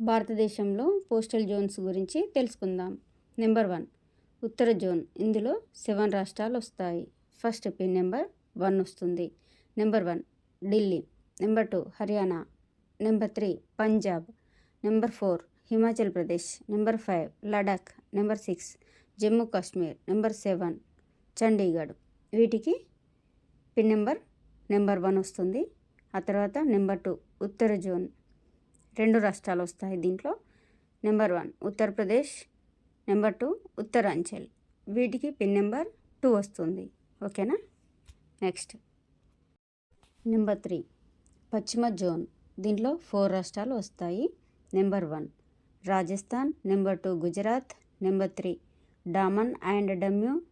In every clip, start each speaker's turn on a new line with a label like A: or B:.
A: భారతదేశంలో postal zones గురించి తెలుసుకుందాం. నెంబర్ వన్ ఉత్తర జోన్. ఇందులో సెవెన్ రాష్ట్రాలు వస్తాయి. ఫస్ట్ పిన్ నెంబర్ వన్ వస్తుంది. Number one Delhi. Number two Haryana. Number three Punjab. Number four Himachal Pradesh. Number five Ladakh. Number six Jammu Kashmir. Number seven Chandigarh. వీటికి pin number number one వస్తుంది. ఆ తర్వాత number two ఉత్తర zone. రెండు రాష్ట్రాలు వస్తాయి దీంట్లో. Number one Uttar Pradesh. Number two Uttaranchal. వీటికి pin number two వస్తుంది. ఓకేనా? నెక్స్ట్. నెంబర్ త్రీ పశ్చిమ జోన్. దీంట్లో ఫోర్ రాష్ట్రాలు వస్తాయి. Number one Rajasthan. Number two Gujarat. Number three Daman and Diu.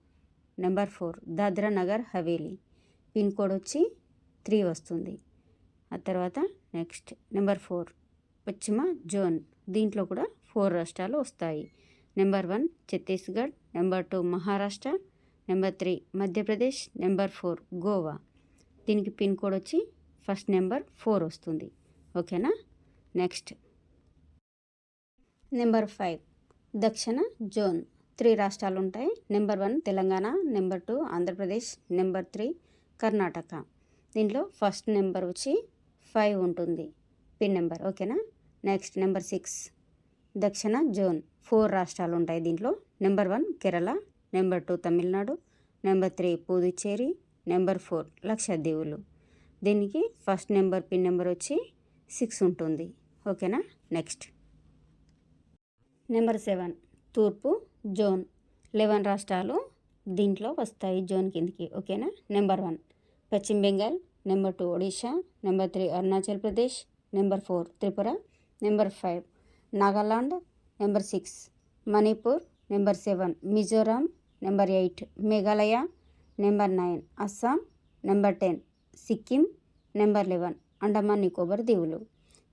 A: Number four Dadra Nagar Haveli. Pin code వచ్చి త్రీ వస్తుంది. ఆ తర్వాత నెక్స్ట్ నెంబర్ ఫోర్ పశ్చిమ జోన్. దీంట్లో కూడా ఫోర్ రాష్ట్రాలు వస్తాయి. Number one Chhattisgarh number two Maharashtra number three Madhya Pradesh number four Goa. దీనికి పిన్ కోడ్ వచ్చి ఫస్ట్ నెంబర్ ఫోర్ వస్తుంది. ఓకేనా? నెక్స్ట్. నెంబర్ ఫైవ్ దక్షిణ జోన్. త్రీ రాష్ట్రాలు ఉంటాయి. Number one Telangana number two Andhra Pradesh number three Karnataka. దీంట్లో ఫస్ట్ నెంబర్ వచ్చి ఫైవ్ ఉంటుంది. Pin number. ఓకేనా? Next number six. దక్షిణ జోన్ ఫోర్ రాష్ట్రాలు ఉంటాయి దీంట్లో. Number one Kerala number two Tamil Nadu number three Puducherry number four లక్షద్వీపులు. దీనికి ఫస్ట్ నెంబర్ పిన్ నెంబర్ వచ్చి సిక్స్ ఉంటుంది. ఓకేనా? నెక్స్ట్. నెంబర్ సెవెన్ తూర్పు జోన్ లెవెన్ రాష్ట్రాలు దీంట్లో వస్తాయి జోన్ కిందికి. ఓకేనా? నెంబర్ వన్ పశ్చిమ Bengal number two Odisha number three Arunachal Pradesh number four Tripura. Number five. Nagaland number six. Manipur number seven. Mizoram number eight. Meghalaya number nine. Assam number ten. Sikkim number eleven. Andaman Nicobar దీవులు.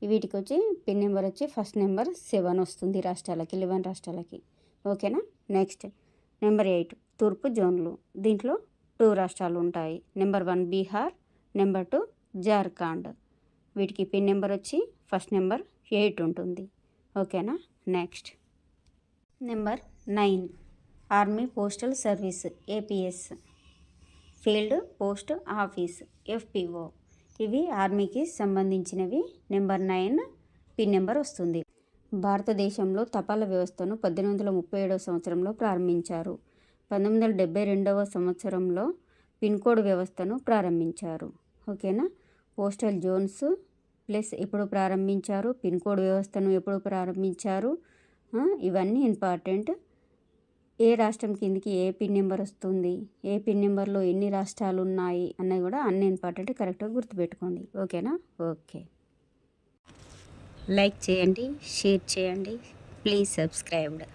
A: వీటికి వచ్చి pin number వచ్చి first number seven వస్తుంది రాష్ట్రాలకి eleven రాష్ట్రాలకి. ఓకేనా? Next. Number eight. తూర్పు జోన్లు. దీంట్లో టూ రాష్ట్రాలు ఉంటాయి. Number one Bihar number two Jharkhand. వీటికి పిన్ నెంబర్ వచ్చి ఫస్ట్ నెంబర్ ఎయిట్ ఉంటుంది. ఓకేనా? Next. Number nine. Army postal service APS. Field post office FPO. ఇవి ఆర్మీకి సంబంధించినవి. నెంబర్ నైన్ పిన్ నెంబర్ వస్తుంది. భారతదేశంలో తపాలా వ్యవస్థను పద్దెనిమిది వందల ముప్పై ఏడవ సంవత్సరంలో ప్రారంభించారు. పంతొమ్మిది వందల డెబ్బై రెండవ సంవత్సరంలో పిన్ కోడ్ వ్యవస్థను ప్రారంభించారు. ఓకేనా? పోస్టల్ జోన్స్ ప్లస్ ఎప్పుడు ప్రారంభించారు పిన్ కోడ్ వ్యవస్థను ఎప్పుడు ప్రారంభించారు ఇవన్నీ ఇంపార్టెంట్. ఏ రాష్ట్రం కిందికి ఏ పిన్ నెంబర్ వస్తుంది ఏ పిన్ నెంబర్లో ఎన్ని రాష్ట్రాలు ఉన్నాయి అన్నది కూడా అన్ని ఇంపార్టెంట్ కరెక్ట్గా గుర్తుపెట్టుకోండి. ఓకేనా? ఓకే. లైక్ చేయండి షేర్ చేయండి ప్లీజ్ సబ్స్క్రైబ్డ్